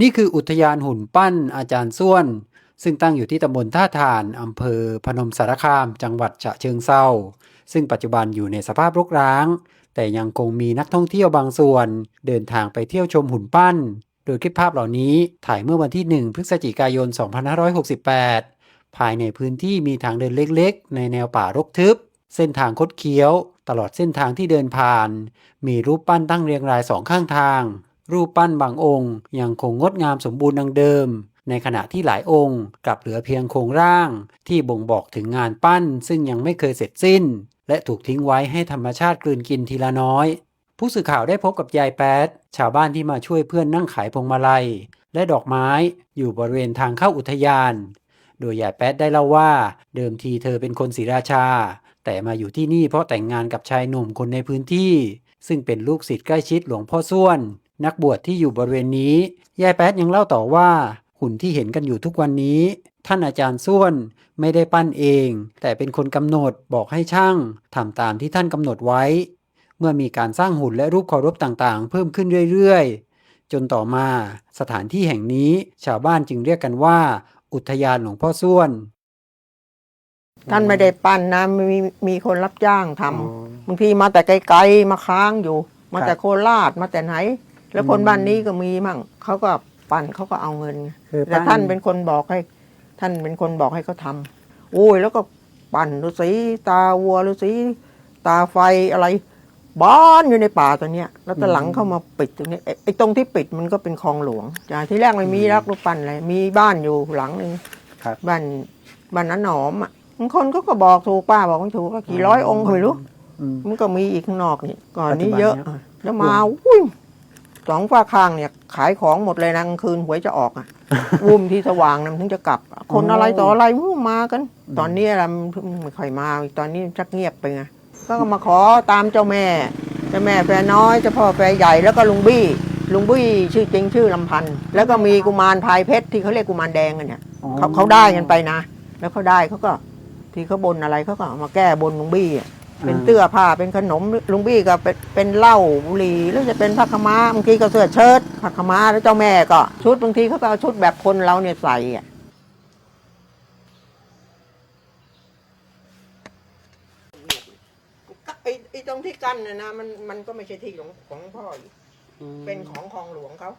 นี่คืออุทยานหุ่นปั้นอาจารย์ส้วน ซึ่งตั้งอยู่ที่ตำบลท่าทานอำเภอพนมสารคาม จังหวัดฉะเชิงเซาซึ่งปัจจุบันอยู่ในสภาพรกร้าง แต่ยังคงมีนักท่องเที่ยวบางส่วน เดินทางไปเที่ยวชมหุ่นปั้น โดยคลิปภาพเหล่านี้ถ่ายเมื่อวันที่ 1 พฤศจิกายน 2568 ภายในพื้นที่มีทางเดินเล็กๆ ในแนวป่ารกทึบ เส้นทางคดเคี้ยว ตลอดเส้นทางที่เดินผ่าน มีรูปปั้นตั้งเรียงรายสองข้างทาง รูปปั้นบางองค์ ยังคงงดงามสมบูรณ์ดังเดิม ในขณะที่หลายองค์กลับเหลือเพียงโครงร่าง ที่บ่งบอกถึงงานปั้นซึ่งยังไม่เคยเสร็จสิ้น และถูกทิ้งไว้ให้ธรรมชาติกลืนกินทีละน้อย ผู้สื่อข่าวได้พบกับยายแป๊ดชาวบ้านที่มาช่วยเพื่อนนั่งขายพวงมาลัย และดอกไม้อยู่บริเวณทางเข้าอุทยาน โดยยายแป๊ดได้เล่าว่า เดิมทีเธอเป็นคนศรีราชา แต่มาอยู่ที่นี่เพราะแต่งงานกับชายหนุ่มคนในพื้นที่ ซึ่งเป็นลูกศิษย์ใกล้ชิดหลวงพ่อส้วน นักบวชที่อยู่บริเวณนี้ ยายแป๊ดยังเล่าต่อว่า หุ่นที่เห็นกันอยู่ทุกวันนี้ ท่านอาจารย์ส้วนไม่ได้ปั้นเอง แต่เป็นคนกำหนดบอกให้ช่างทำตามที่ท่านกำหนดไว้ เมื่อมีการสร้างหุ่นและรูปเคารพต่างๆ เพิ่มขึ้นเรื่อยๆ จนต่อมา สถานที่แห่งนี้ชาวบ้านจึงเรียกกันว่า อุทยานหลวงพ่อส้วน ท่านไม่ได้ปั้นนะมีมีคนรับจ้างทำบางทีมาแต่ไกลๆมาค้างอยู่ มาแต่โคราชมาแต่ไหน แล้วคนบ้านนี้ก็มีมั่งเขาก็ปั้นเขาก็เอาเงิน คือแต่ปั้นท่านเป็นคนบอกให้ ท่านเป็นคนบอกให้เขาทำโอ้ยแล้วก็ปั่นฤาษีตาวัวฤาษีตาไฟอะไรบ้านอยู่ในป่าตัวเนี้ย แล้วก็หลังเข้ามาปิดตรงนี้ไอ้ไอ้ตรงที่ปิดมันก็เป็นคลองหลวงจากที่แรกไม่มีรักรูปปั้นอะไรมีบ้านอยู่หลังหนึ่งครับ บ้านบ้านนั้นหนอมอะบางคนก็ก็บอกถูกป้าบอกไม่ถูกก็กี่ร้อยองค์ก็ไม่รู้ อืม มันก็มีอีกข้างนอกนี่ก่อนนี้ปัจจุบันเยอะเนี่ยอะแล้วมาอุ้ย สองฝ้าข้างเนี่ยขายของหมดเลยนะกลางคืนหวยจะออกอะ วุ่มที่สว่างนะมันถึงจะกลับ คนอะไรต่ออะไรวู้มากัน ตอนนี้อะไรมันไม่ค่อยมาตอนนี้ชักเงียบไปไงก็มาขอตามเจ้าแม่เจ้าแม่แฟน้อยเจ้าพ่อแฟใหญ่แล้วก็ลุงบี้ลุงบี้ชื่อจริงชื่อลำพันธ์แล้วก็มีกุมารพายเพชรที่เขาเรียกกุมารแดงกันเนี่ยอ๋อเขาเขาได้กันไปนะ แล้วเขาได้เขาก็ ที่เขาบนอะไรเขาก็เอามาแก้บนลุงบี้อะ เป็นเสื้อผ้าเป็นขนมลุงบี้ก็เป็นเป็นเหล้าบุหรี่แล้วจะเป็นผ้าขาวม้าบางทีก็เสื้อเชิ้ตผ้าขาวม้าแล้วเจ้าแม่ก็ ชุดบางทีเขาก็เอาชุดแบบคนเราเนี่ยใส่อะไอ้ไอ้ตรงที่กั้นนะนะมันมันก็ไม่ใช่ที่ของของพ่ออีกเป็นของคลองหลวงเขา